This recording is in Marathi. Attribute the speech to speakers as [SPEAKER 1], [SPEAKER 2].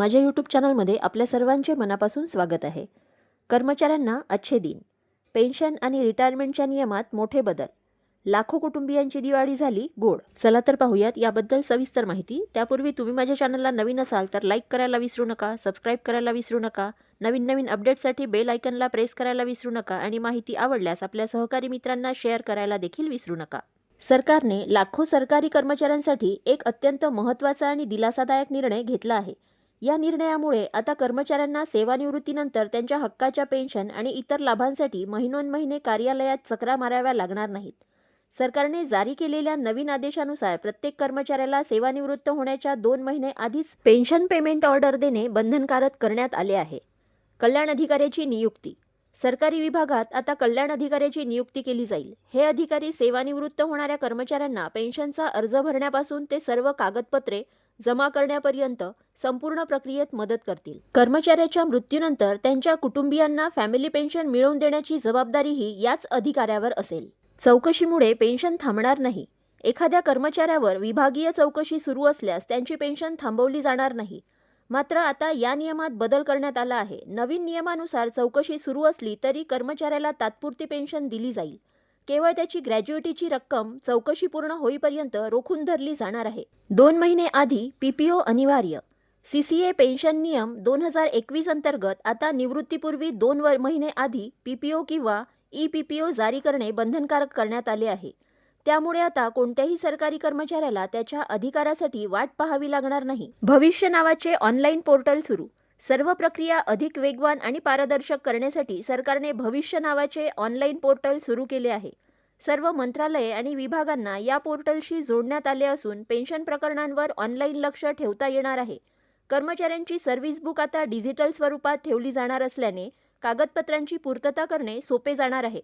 [SPEAKER 1] माझ्या यूट्यूब चॅनलमध्ये आपल्या सर्वांचे मनापासून स्वागत आहे. कर्मचाऱ्यांना अच्छे दिन. पेन्शन आणि रिटायरमेंटच्या नियमात मोठे बदल. लाखो कुटुंबियांची दिवाळी झाली गोड. चला तर पाहूयात याबद्दल सविस्तर माहिती. त्यापूर्वी तुम्ही माझ्या चॅनलला नवीन असाल तर लाईक करायला विसरू नका सबस्क्राईब करायला विसरू नका नवीन नवीन अपडेटसाठी बेल आयकनला प्रेस करायला विसरू नका आणि माहिती आवडल्यास आपल्या सहकारी मित्रांना शेअर करायला देखील विसरू नका. सरकारने लाखो सरकारी कर्मचाऱ्यांसाठी एक अत्यंत महत्त्वाचा आणि दिलासादायक निर्णय घेतला आहे. या निर्णयामुळे आता कर्मचाऱ्यांना सेवानिवृत्तीनंतर त्यांच्या हक्काच्या पेन्शन आणि इतर लाभांसाठी महिनोन्महिने कार्यालयात चकरा माराव्या लागणार नाहीत. सरकारने जारी केलेल्या नवीन आदेशानुसार प्रत्येक कर्मचाऱ्याला सेवानिवृत्त होण्याच्या दोन महिने आधीच पेन्शन पेमेंट ऑर्डर देणे बंधनकारक करण्यात आले आहे. कल्याण अधिकाऱ्याची नियुक्ती सरकारी विभागात आता कल्याण अधिकाऱ्याची नियुक्ती केली जाईल. हे अधिकारी सेवानिवृत्त होणाऱ्या कर्मचाऱ्यांना पेन्शनचा अर्ज भरण्यापासून ते सर्व कागदपत्रे जमा करण्यापर्यंत संपूर्ण प्रक्रियेत मदत करतील. कर्मचाऱ्याच्या मृत्यूनंतर त्यांच्या कुटुंबियांना फॅमिली पेन्शन मिळवून देण्याची जबाबदारीही याच अधिकाऱ्यावर असेल. चौकशीमुळे पेन्शन थांबणार नाही. एखाद्या कर्मचाऱ्यावर विभागीय चौकशी सुरू असल्यास त्यांची पेन्शन थांबवली जाणार नाही. मात्र आता या नियमात बदल करण्यात आला आहे. नवीन नियमानुसार चौकशी सुरू असली तरी कर्मचाऱ्याला तात्पुरती पेन्शन दिली जाईल. केवळ त्याची ग्रॅज्युएटीची रक्कम चौकशी पूर्ण होईपर्यंत रोखून धरली जाणार आहे. दोन महिने आधी पीपीओ अनिवार्य. सीसीए पेन्शन नियम दोन हजार एकवीस अंतर्गत आता निवृत्तीपूर्वी दोन वर महिने आधी पीपीओ किंवा ई पीपीओ जारी करणे बंधनकारक करण्यात आले आहे. त्यामुळे आता कोणत्याही सरकारी कर्मचाऱ्याला त्याच्या अधिकारासाठी वाट पाहावी लागणार नाही. भविष्य नावाचे ऑनलाईन पोर्टल सुरू. सर्व प्रक्रिया अधिक वेगवान आणि पारदर्शक करण्यासाठी सरकारने भविष्य नावाचे ऑनलाईन पोर्टल सुरू केले आहे. सर्व मंत्रालये आणि विभागांना या पोर्टलशी जोडण्यात आले असून पेन्शन प्रकरणांवर ऑनलाईन लक्ष ठेवता येणार आहे. कर्मचाऱ्यांची सर्व्हिस बुक आता डिजिटल स्वरूपात ठेवली जाणार असल्याने कागदपत्रांची पूर्तता करणे सोपे जाणार आहे.